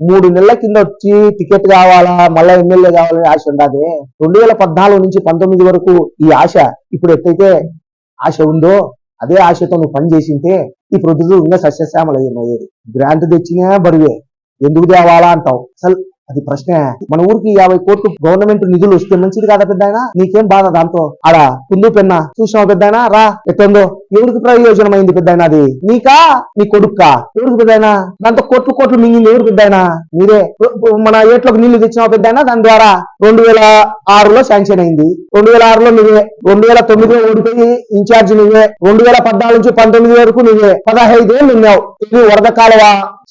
మూడు నెలల కింద వచ్చి టికెట్ కావాలా మళ్ళా ఎమ్మెల్యే కావాలని ఆశ ఉండదు రెండు వేల పద్నాలుగు నుంచి పంతొమ్మిది వరకు ఈ ఆశ ఇప్పుడు ఎట్టయితే ఆశ ఉందో అదే ఆశతో నువ్వు పని చేసింటే ఈ ప్రొద్దు ఇంకా సస్యశ్యామలు అయ్యేది. గ్రాంట్ తెచ్చినా బరువే. ఎందుకు తేవాలా అంటావు? అసలు అది ప్రశ్నే. మన ఊరికి యాభై కోట్లు గవర్నమెంట్ నిధులు వస్తే మంచిది కాదా పెద్ద నీకేం బాధ దాంతో? ఆడ కుందు పెన్న చూసినావు పెద్ద రా ఎట్టుందో? ఎవరికి ప్రయోజనం అయింది పెద్ద అది? నీకా? నీ కొడుక్కా? ఎవరికి పెద్ద దాంతో కోట్లు కోట్లు మింగింది ఎవరికి పెద్ద మీరే మన ఏట్లోకి నీళ్ళు తెచ్చినావు పెద్ద దాని ద్వారా రెండు వేల ఆరులో శాంక్షన్ అయింది. రెండు వేల ఆరులో నువ్వే. రెండు వేల తొమ్మిదిలో ఓడిపోయి ఇన్ఛార్జ్ నువ్వే. రెండు వేల పద్నాలుగు నుంచి పంతొమ్మిది వరకు నువ్వే. పదహైదేళ్ళు ఉన్నావు. ఇది వరద కాలువ?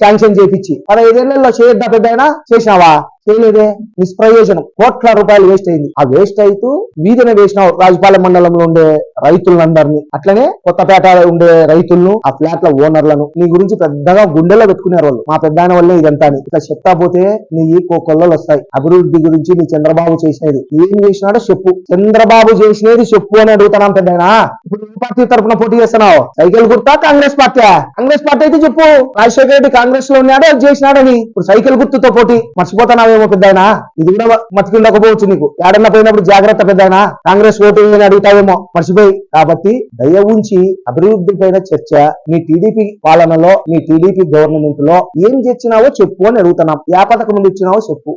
శాంక్షన్ చేపించి. పదహైదేళ్ళలో చేయొద్దా పెద్ద చేసినావా? చేయలేదే? నిష్ప్రయోజనం. కోట్ల రూపాయలు వేస్ట్ అయింది. ఆ వేస్ట్ అవుతూ వీధిన వేసిన రాజపాలెం మండలంలో ఉండే రైతులందరినీ అట్లనే కొత్తపేట ఉండే రైతులను ఆ ఫ్లాట్ల ఓనర్లను నీ గురించి పెద్దగా గుండెలో పెట్టుకునే వాళ్ళు. మా పెద్ద వల్లే ఇదంతా అని ఇట్లా చెప్తా పోతే నీ కొల్లలు వస్తాయి. అభివృద్ధి గురించి నీ చంద్రబాబు చేసినది. ఏం చేసినాడో చెప్పు. చంద్రబాబు చేసినది చెప్పు అని అడుగుతున్నాం పెద్దనా ఇప్పుడు ఏ పార్టీ తరపున పోటీ చేస్తున్నావు? సైకిల్ గుర్తా కాంగ్రెస్ పార్టీ కాంగ్రెస్ పార్టీ అయితే చెప్పు. రాజశేఖర రెడ్డి కాంగ్రెస్లో ఉన్నాడో అది చేసినాడని. ఇప్పుడు సైకిల్ గుర్తుతో పోటీ. ఏమో పెద్దాయన? ఇది కూడా మతికిండకపోవచ్చు నీకు. ఏడన్నా పోయినప్పుడు జాగ్రత్త పెద్దాయనా? కాంగ్రెస్ ఓటు అని అడుగుతావేమో. మర్చిపోయి. కాబట్టి దయ ఉంచి అభివృద్ధి పైన చర్చ నీ టీడీపీ పాలనలో నీ టీడీపీ గవర్నమెంట్లో ఏం తెచ్చినావో చెప్పు అని అడుగుతున్నాం. ఏ పథకం నుండి ఇచ్చినావో చెప్పు.